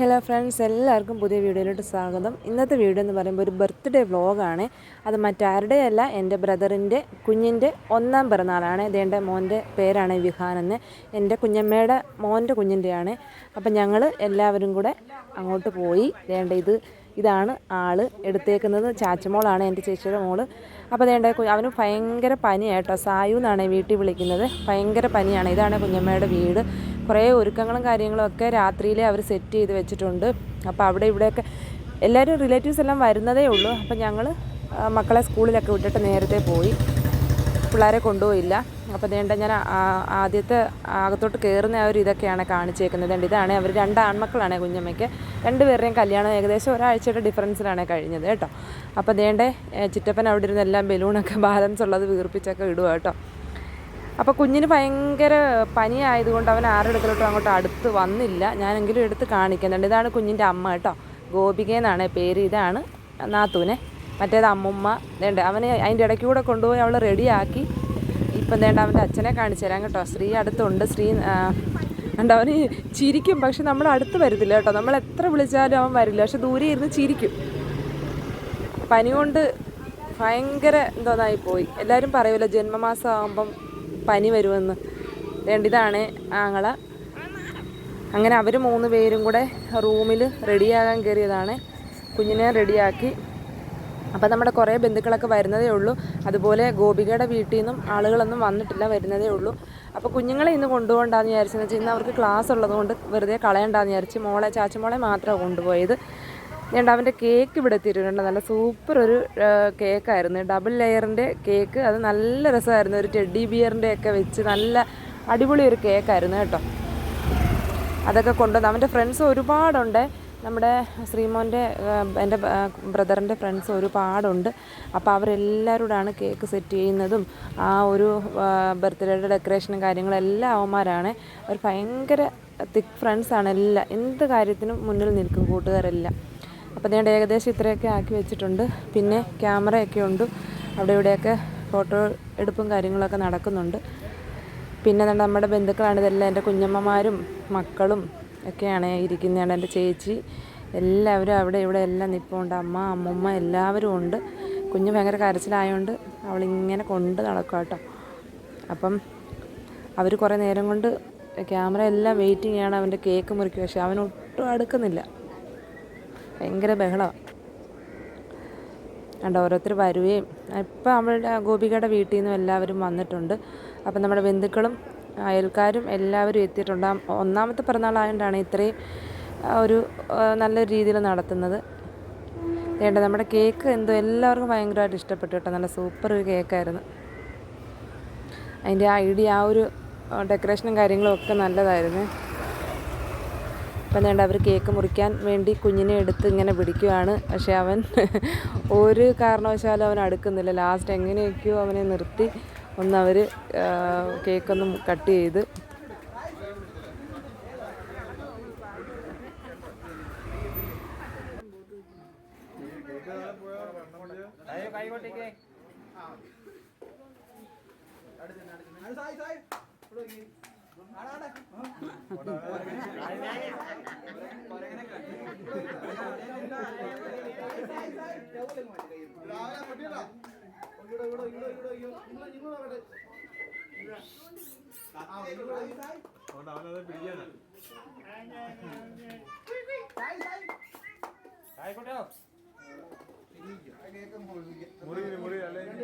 Hello friends എല്ലാവർക്കും പുതിയ വീഡിയോയിലോട്ട് സ്വാഗതം. ഇന്നത്തെ വീഡിയോ എന്ന് പറയുമ്പോൾ ഒരു ബർത്ത്ഡേ വ്ളോഗാണ് അത് മറ്റാരുടെ അല്ല എന്റെ ബ്രദറിന്റെ കുഞ്ഞിന്റെ ഒന്നാം പിറന്നാളാണ്. ഇതേന്റെ മോന്റെ പേരാണ് വിഹാൻ എന്ന്. എന്റെ കുഞ്ഞമ്മയുടെ മോന്റെ കുഞ്ഞിന്റെയാണ്. അപ്പം ഞങ്ങൾ എല്ലാവരും കൂടെ അങ്ങോട്ട് പോയി. വേണ്ട ഇത് ഇതാണ് ആൾ എടുത്തേക്കുന്നത്. ചാച്ചമോളാണ് എന്റെ ചേച്ചിയുടെ മോൾ അപ്പോൾ അതേണ്ട അവന് ഭയങ്കര പനിയായിട്ടോ സായു എന്നാണ് വീട്ടിൽ വിളിക്കുന്നത്. ഭയങ്കര പനിയാണ്. ഇതാണ് കുഞ്ഞമ്മയുടെ വീട്. കുറേ ഒരുക്കങ്ങളും കാര്യങ്ങളും ഒക്കെ രാത്രിയിലെ അവർ സെറ്റ് ചെയ്ത് വെച്ചിട്ടുണ്ട്. അപ്പോൾ അവിടെ ഇവിടെയൊക്കെ എല്ലാവരും റിലേറ്റീവ്സ് എല്ലാം വരുന്നതേ ഉള്ളൂ. അപ്പോൾ ഞങ്ങൾ മക്കളെ സ്കൂളിലൊക്കെ വിട്ടിട്ട് നേരത്തെ പോയി. പിള്ളേരെ കൊണ്ടുപോയില്ല. അപ്പോൾ വേണ്ട ഞാൻ ആദ്യത്തെ അകത്തോട്ട് കയറുന്ന ആ ഒരു ഇതൊക്കെയാണ് കാണിച്ചേക്കുന്നത്. ഇതാണ് അവർ രണ്ട് ആൺമക്കളാണ് കുഞ്ഞമ്മയ്ക്ക്. രണ്ടുപേരുടെയും കല്യാണം ഏകദേശം ഒരാഴ്ചയുടെ ഡിഫറൻസിലാണ് കഴിഞ്ഞത് കേട്ടോ. അപ്പോൾ ദേണ്ടേ ചിറ്റപ്പൻ അവിടെ ഇരുന്ന് എല്ലാം ബലൂണൊക്കെ ബാലൻസ് ഉള്ളത് വീർപ്പിച്ചൊക്കെ ഇടുക കേട്ടോ. അപ്പോൾ കുഞ്ഞിന് ഭയങ്കര പനി ആയതുകൊണ്ട് അവൻ ആരുടെ അടുക്കലോട്ടും അങ്ങോട്ട് അടുത്ത് വന്നില്ല. ഞാനെങ്കിലും എടുത്ത് കാണിക്കുന്നുണ്ട്. ഇതാണ് കുഞ്ഞിന്റെ അമ്മ കേട്ടോ. ഗോപിക എന്നാണ് പേര്. ഇതാണ് നാത്തൂനെ. മറ്റേത് അമ്മുമ്മ. വേണ്ട അവനെ അതിന്റെ ഇടയ്ക്ക് കൂടെ കൊണ്ടുപോയി അവൾ റെഡിയാക്കി ഇപ്പം വേണ്ട അവന്റെ അച്ഛനെ കാണിച്ചു തരാം കേട്ടോ. സ്ത്രീ അടുത്തുണ്ട്. സ്ത്രീ കണ്ടോ? അവന് ചിരിക്കും. പക്ഷെ നമ്മൾ അടുത്ത് വരത്തില്ല കേട്ടോ. നമ്മൾ എത്ര വിളിച്ചാലും അവൻ വരില്ല. പക്ഷെ ദൂരെ ഇരുന്ന് ചിരിക്കും. പനി കൊണ്ട് ഭയങ്കര എന്തോന്നായി പോയി. എല്ലാവരും പറയുമല്ലോ ജന്മമാസം ആകുമ്പം പനി വരുമെന്ന്. വേണ്ട ഇതാണ് ആങ്ങള. അങ്ങനെ അവർ മൂന്ന് പേരും കൂടെ റൂമിൽ റെഡിയാകാൻ കയറിയതാണ്. കുഞ്ഞിനെ റെഡിയാക്കി. അപ്പോൾ നമ്മുടെ കുറേ ബന്ധുക്കളൊക്കെ വരുന്നതേ ഉള്ളൂ. അതുപോലെ ഗോപികയുടെ വീട്ടിൽ നിന്നും ആളുകളൊന്നും വന്നിട്ടില്ല വരുന്നതേ ഉള്ളൂ. അപ്പോൾ കുഞ്ഞുങ്ങളെ ഇന്ന് കൊണ്ടുപോകണ്ടെന്ന് വിചാരിച്ചെന്ന് വെച്ചാൽ ഇന്ന് അവർക്ക് ക്ലാസ് ഉള്ളതുകൊണ്ട് വെറുതെ കളയണ്ടെന്ന് വിചാരിച്ച് മോളെ ചാച്ചമോളെ മാത്രമാണ് കൊണ്ടുപോയത്. ഞാൻ അവന്റെ കേക്ക് ഇവിടെ എത്തിയിട്ടുണ്ട് നല്ല സൂപ്പർ ഒരു കേക്കായിരുന്നു. Double ലെയറിന്റെ cake. അത് നല്ല രസമായിരുന്നു. ഒരു ടെഡി ബിയറിന്റെ ഒക്കെ വെച്ച് നല്ല അടിപൊളി ഒരു കേക്കായിരുന്നു കേട്ടോ. അതൊക്കെ കൊണ്ടുവന്ന് അവന്റെ ഫ്രണ്ട്സ് ഒരുപാടുണ്ട്. നമ്മുടെ ശ്രീമോന്റെ എന്റെ ബ്രദറിന്റെ ഫ്രണ്ട്സ് ഒരുപാടുണ്ട്. അപ്പോൾ അവരെല്ലാവരോടാണ് കേക്ക് സെറ്റ് ചെയ്യുന്നതും ആ ഒരു ബർത്ത്ഡേയുടെ ഡെക്കറേഷനും കാര്യങ്ങളും എല്ലാം അവന്മാരാണ്. അവർ ഭയങ്കര തിക്ക് ഫ്രണ്ട്സാണ് എല്ലാം. എന്ത് കാര്യത്തിനും മുന്നിൽ നിൽക്കും കൂട്ടുകാരെല്ലാം. അപ്പോൾ ഞാൻ ഏകദേശം ഇത്രയൊക്കെ ആക്കി വെച്ചിട്ടുണ്ട്. പിന്നെ ക്യാമറയൊക്കെ ഉണ്ട്. അവിടെ ഇവിടെയൊക്കെ ഫോട്ടോ എടുപ്പും കാര്യങ്ങളൊക്കെ നടക്കുന്നുണ്ട്. പിന്നെ നമ്മുടെ ബന്ധുക്കളാണ് ഇതെല്ലാം. എന്റെ കുഞ്ഞമ്മമാരും മക്കളും ഒക്കെയാണ് ഇരിക്കുന്നതാണ് എന്റെ ചേച്ചി. എല്ലാവരും അവിടെ ഇവിടെ എല്ലാം നിൽപ്പുണ്ട് അമ്മ അമ്മമ്മ എല്ലാവരും ഉണ്ട്. കുഞ്ഞ് ഭയങ്കര കരച്ചിലായതുകൊണ്ട് അവളിങ്ങനെ കൊണ്ട് നടക്കുക കേട്ടോ. അപ്പം അവർ കുറേ നേരം കൊണ്ട് ക്യാമറ എല്ലാം വെയിറ്റിംഗ് ആണ് അവന്റെ കേക്ക് മുറിക്കുക പക്ഷെ അവൻ ഒട്ടും അടുക്കുന്നില്ല. ഭയങ്കര ബഹളമാണ് കണ്ട ഓരോരുത്തർ വരുകയും. ഇപ്പം അവളുടെ ഗോപികയുടെ വീട്ടിൽ നിന്നും എല്ലാവരും വന്നിട്ടുണ്ട്. അപ്പം നമ്മുടെ ബന്ധുക്കളും അയൽക്കാരും എല്ലാവരും എത്തിയിട്ടുണ്ട്. ഒന്നാമത്തെ പിറന്നാളായതുകൊണ്ടാണ് ഇത്രയും ഒരു നല്ല രീതിയിൽ നടത്തുന്നത്. വേണ്ട നമ്മുടെ കേക്ക് എന്തോ എല്ലാവർക്കും ഭയങ്കരമായിട്ട് ഇഷ്ടപ്പെട്ടു കേട്ടോ. നല്ല സൂപ്പർ ഒരു കേക്കായിരുന്നു. അതിന്റെ ഐഡിയ ആ ഒരു ഡെക്കറേഷനും കാര്യങ്ങളും ഒക്കെ നല്ലതായിരുന്നു. അപ്പം വേണ്ട അവർ കേക്ക് മുറിക്കാൻ വേണ്ടി കുഞ്ഞിനെ എടുത്ത് ഇങ്ങനെ പിടിക്കുവാണ്. പക്ഷേ അവൻ ഒരു കാരണവശാലും അവൻ അടുക്കുന്നില്ല. ലാസ്റ്റ് എങ്ങനെയൊക്കെയോ അവനെ നിർത്തി. ഒന്ന് അവർ കേക്കൊന്നും കട്ട് ചെയ്ത്. അതുകൊണ്ട് അവനത് പിടിക്കാനാ മുറി മുറി അല്ലെങ്കിൽ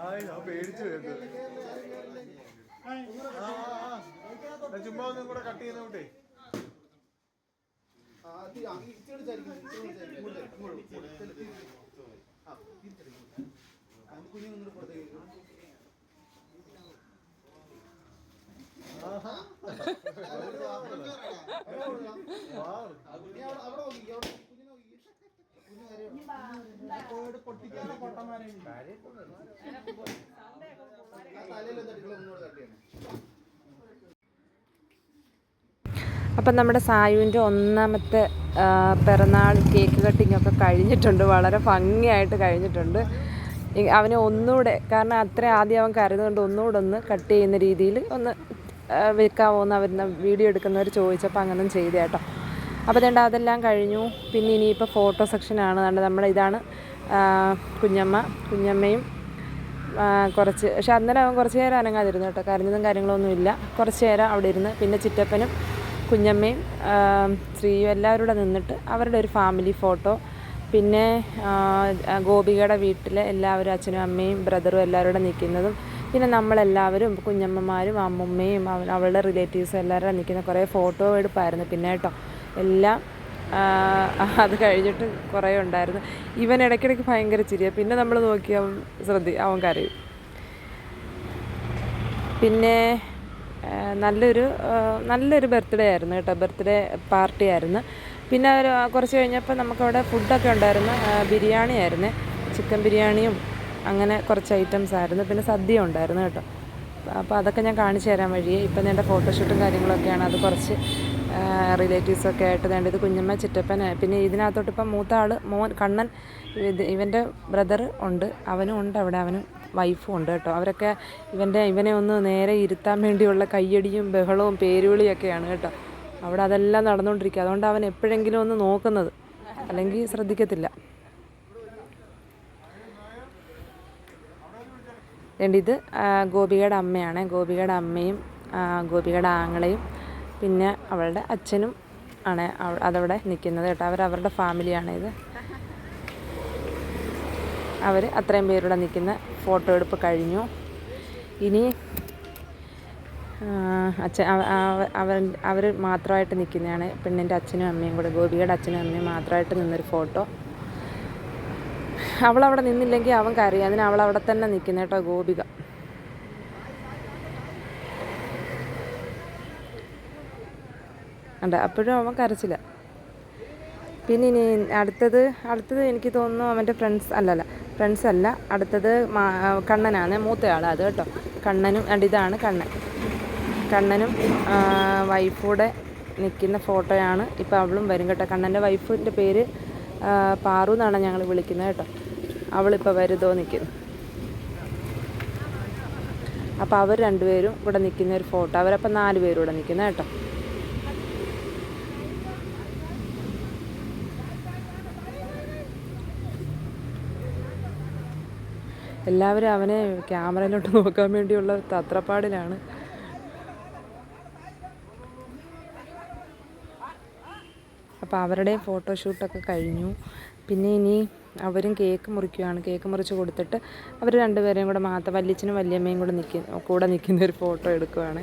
ആയി പേടിച്ചു വരുന്നത് ചുമ്മാ ഒന്നും കൂടെ കട്ട് ചെയ്യുന്ന കൂട്ടേ. കുഞ്ഞു നിങ്ങളുടെ പുറത്തേക്ക് അവിടെ നോക്കി അവിടെ കുഞ്ഞിനെ നോക്കി. കോഴിയുടെ പൊട്ടിക്കാനുള്ള പൊട്ടന്മാരെ തലയിലൊന്നും തട്ടിക്കളൊന്നും തട്ടിയാണ്. അപ്പം നമ്മുടെ സായുവിന്റെ ഒന്നാമത്തെ പിറന്നാൾ കേക്ക് കട്ടിംഗ് ഒക്കെ കഴിഞ്ഞിട്ടുണ്ട്. വളരെ ഭംഗിയായിട്ട് കഴിഞ്ഞിട്ടുണ്ട്. അവനെ ഒന്നുകൂടെ കാരണം അത്ര ആദ്യം അവൻ കരുതുകൊണ്ട് ഒന്നുകൂടെ ഒന്ന് കട്ട് ചെയ്യുന്ന രീതിയിൽ ഒന്ന് വിൽക്കാമോ എന്ന് അവർ വീഡിയോ എടുക്കുന്നവർ ചോദിച്ചപ്പോൾ അങ്ങനെ ചെയ്തു കേട്ടോ. അപ്പോൾ അതുകൊണ്ട് അതെല്ലാം കഴിഞ്ഞു. പിന്നെ ഇനിയിപ്പോൾ ഫോട്ടോ സെക്ഷനാണ് കണ്ടത് നമ്മുടെ ഇതാണ് കുഞ്ഞമ്മ കുഞ്ഞമ്മയും കുറച്ച് പക്ഷെ അന്നേരം അവൻ കുറച്ച് നേരം അനങ്ങാതിരുന്നു കേട്ടോ. കരഞ്ഞതും കാര്യങ്ങളൊന്നുമില്ല കുറച്ച് നേരം അവിടെ ഇരുന്ന് പിന്നെ ചിറ്റപ്പനും കുഞ്ഞമ്മയും സ്ത്രീയും എല്ലാവരും കൂടെ നിന്നിട്ട് അവരുടെ ഒരു ഫാമിലി ഫോട്ടോ പിന്നെ ഗോപികയുടെ വീട്ടിലെ എല്ലാവരും അച്ഛനും അമ്മയും ബ്രദറും എല്ലാവരും കൂടെ നിൽക്കുന്നതും. പിന്നെ നമ്മളെല്ലാവരും കുഞ്ഞമ്മമാരും അമ്മമ്മയും അവ- അവളുടെ റിലേറ്റീവ്സും എല്ലാവരും നിൽക്കുന്ന കുറേ ഫോട്ടോ എടുപ്പായിരുന്നു. പിന്നെ കേട്ടോ എല്ലാം അത് കഴിഞ്ഞിട്ട് കുറേ ഉണ്ടായിരുന്നു. ഇവൻ ഇടയ്ക്കിടയ്ക്ക് ഭയങ്കര ചിരിയാണ് പിന്നെ നമ്മൾ നോക്കി അവൻ ശ്രദ്ധി അവൻ കരയും. പിന്നെ നല്ലൊരു നല്ലൊരു ബർത്ത്ഡേ ആയിരുന്നു കേട്ടോ. ബർത്ത്ഡേ പാർട്ടി ആയിരുന്നു. പിന്നെ ഒരു കുറച്ച് കഴിഞ്ഞപ്പോൾ നമുക്കവിടെ ഫുഡൊക്കെ ഉണ്ടായിരുന്നു. ബിരിയാണി ആയിരുന്നു. ചിക്കൻ ബിരിയാണിയും അങ്ങനെ കുറച്ച് ഐറ്റംസ് ആയിരുന്നു. പിന്നെ സദ്യ ഉണ്ടായിരുന്നു കേട്ടോ. അപ്പോൾ അതൊക്കെ ഞാൻ കാണിച്ചു തരാൻ വഴിയേ. ഇപ്പം എന്റെ ഫോട്ടോഷൂട്ടും കാര്യങ്ങളൊക്കെയാണ്. അത് കുറച്ച് റിലേറ്റീവ്സൊക്കെ ആയിട്ട് വേണ്ടത് കുഞ്ഞമ്മ ചിറ്റപ്പൻ പിന്നെ ഇതിനകത്തോട്ട് ഇപ്പം മൂത്ത ആൾ മോൻ കണ്ണൻ ഇവന്റെ ബ്രദർ ഉണ്ട്. അവനും ഉണ്ട് അവിടെ. അവനും വൈഫും ഉണ്ട് കേട്ടോ. അവരൊക്കെ ഇവന്റെ ഇവനെ ഒന്ന് നേരെ ഇരുത്താൻ വേണ്ടിയുള്ള കയ്യടിയും ബഹളവും പേരുവിളിയൊക്കെയാണ് കേട്ടോ. അവിടെ അതെല്ലാം നടന്നുകൊണ്ടിരിക്കുക. അതുകൊണ്ട് അവൻ എപ്പോഴെങ്കിലും ഒന്ന് നോക്കുന്നത്. അല്ലെങ്കിൽ ശ്രദ്ധിക്കത്തില്ല. ഇത് ഗോപികയുടെ അമ്മയാണ്. ഗോപികയുടെ അമ്മയും ഗോപികയുടെ ആങ്ങളയും പിന്നെ അവളുടെ അച്ഛനും ആണ് അതവിടെ നിൽക്കുന്നത് കേട്ടോ. അവർ അവരുടെ ഫാമിലിയാണ് ഇത്. അവർ അത്രയും പേരുടെ നിൽക്കുന്ന ഫോട്ടോ എടുപ്പ് കഴിഞ്ഞു. ഇനി അച്ഛൻ അവർ അവർ മാത്രമായിട്ട് നിൽക്കുന്നതാണ്. പെണ്ണിന്റെ അച്ഛനും അമ്മയും കൂടെ ഗോപികയുടെ അച്ഛനും അമ്മയും മാത്രമായിട്ട് നിന്നൊരു ഫോട്ടോ. അവളവിടെ നിന്നില്ലെങ്കിൽ അവൻ കരയും. അതിന് അവളവിടെ തന്നെ നിൽക്കുന്ന കേട്ടോ ഗോപിക. ഉണ്ട് അപ്പോഴും അവൻ കരച്ചില്ല. പിന്നെ ഇനി അടുത്തത് അടുത്തത് എനിക്ക് തോന്നുന്നു അവന്റെ ഫ്രണ്ട്സ് അല്ലല്ല. ഫ്രണ്ട്സ് അല്ല അടുത്തത് കണ്ണനാണ് മൂത്തയാൾ അത് കേട്ടോ. കണ്ണനും and ഇതാണ് കണ്ണൻ. കണ്ണനും വൈഫൂടെ നിൽക്കുന്ന ഫോട്ടോയാണ് ഇപ്പോൾ അവളും വരും കേട്ടോ. കണ്ണന്റെ വൈഫിന്റെ പേര് പാറു എന്നാണ് ഞങ്ങൾ വിളിക്കുന്നത് കേട്ടോ. അവളിപ്പോൾ വരുതോ നിൽക്കുന്നു അപ്പോൾ അവർ രണ്ടുപേരും ഇവിടെ നിൽക്കുന്ന ഒരു ഫോട്ടോ. അവരപ്പോൾ നാല് പേരും ഇവിടെ നിൽക്കുന്നത് കേട്ടോ. എല്ലാവരും അവനെ ക്യാമറയിലോട്ട് നോക്കാൻ വേണ്ടിയുള്ള തത്രപ്പാടിലാണ്. അപ്പോൾ അവരുടെയും ഫോട്ടോഷൂട്ടൊക്കെ കഴിഞ്ഞു. പിന്നെ ഇനി അവരും കേക്ക് മുറിക്കുകയാണ്. കേക്ക് മുറിച്ച് കൊടുത്തിട്ട് അവർ രണ്ടുപേരെയും കൂടെ മാത്രം വല്യച്ഛനും വല്യമ്മയും കൂടെ നിൽക്കുന്ന കൂടെ നിൽക്കുന്ന ഒരു ഫോട്ടോ എടുക്കുവാണ്.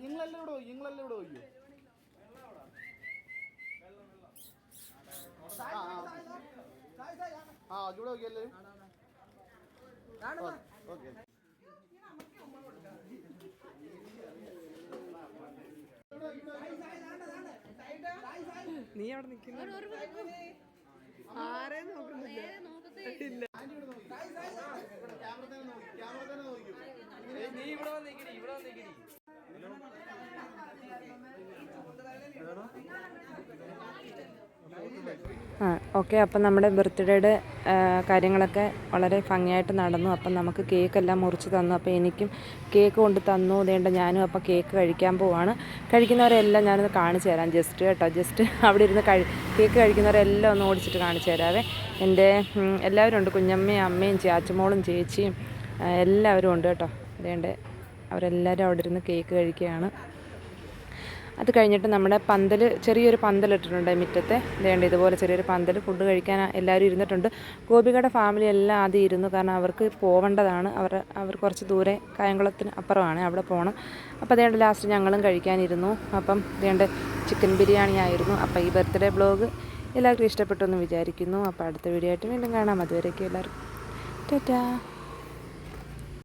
നിങ്ങളെല്ലാം ഇവിടെ നോക്കി നിങ്ങളെല്ലാം ഇവിടെ നോക്കിയോ ആ, ഇവിടെ നോക്കിയല്ലേ? ഓക്കെ. നീ അവിടെ നിൽക്കുന്നു. ആരെയും നോക്കുന്നില്ല. ക്യാമറ തന്നെ നോക്കി. ക്യാമറ തന്നെ നോക്കിയോ നീ ആ ഓക്കെ അപ്പം നമ്മുടെ ബർത്ത്ഡേയുടെ കാര്യങ്ങളൊക്കെ വളരെ ഭംഗിയായിട്ട് നടന്നു. അപ്പം നമുക്ക് കേക്കെല്ലാം മുറിച്ച് തന്നു. അപ്പോൾ എനിക്കും കേക്ക് കൊണ്ട് തന്നു. വേണ്ട ഞാനും അപ്പോൾ കേക്ക് കഴിക്കാൻ പോവാണ്. കഴിക്കുന്നവരെല്ലാം ഞാനൊന്ന് കാണിച്ചു തരാം. ജസ്റ്റ് കേട്ടോ ജസ്റ്റ് അവിടെ ഇരുന്ന് കഴി കേക്ക് കഴിക്കുന്നവരെല്ലാം ഒന്ന് ഓടിച്ചിട്ട് കാണിച്ചു തരാവേ. എന്റെ എല്ലാവരും ഉണ്ട്. കുഞ്ഞമ്മയും അമ്മയും ചാച്ചമോളും ചേച്ചിയും എല്ലാവരും ഉണ്ട് കേട്ടോ. അതേണ്ട അവരെല്ലാവരും അവിടെ ഇരുന്ന് കേക്ക് കഴിക്കുകയാണ്. അത് കഴിഞ്ഞിട്ട് നമ്മുടെ പന്തൽ ചെറിയൊരു പന്തൽ ഇട്ടിട്ടുണ്ട് മുറ്റത്തെ. വേണ്ട ഇതുപോലെ ചെറിയൊരു പന്തൽ ഫുഡ് കഴിക്കാൻ എല്ലാവരും ഇരുന്നിട്ടുണ്ട്. ഗോപികയുടെ ഫാമിലി എല്ലാം ആദ്യം ഇരുന്നു കാരണം അവർക്ക് പോവേണ്ടതാണ്. അവർ അവർ കുറച്ച് ദൂരെ കായംകുളത്തിന് അപ്പുറമാണ് അവിടെ പോകണം അപ്പോൾ അതേണ്ട ലാസ്റ്റ് ഞങ്ങളും കഴിക്കാനിരുന്നു. അപ്പം വേണ്ട ചിക്കൻ ബിരിയാണി ആയിരുന്നു. അപ്പോൾ ഈ ബർത്ത്ഡേ ബ്ലോഗ് എല്ലാവർക്കും ഇഷ്ടപ്പെട്ടു എന്ന് വിചാരിക്കുന്നു. അപ്പോൾ അടുത്ത വീഡിയോ ആയിട്ട് വീണ്ടും കാണാം. അതുവരെയൊക്കെ എല്ലാവർക്കും. ടാറ്റാ.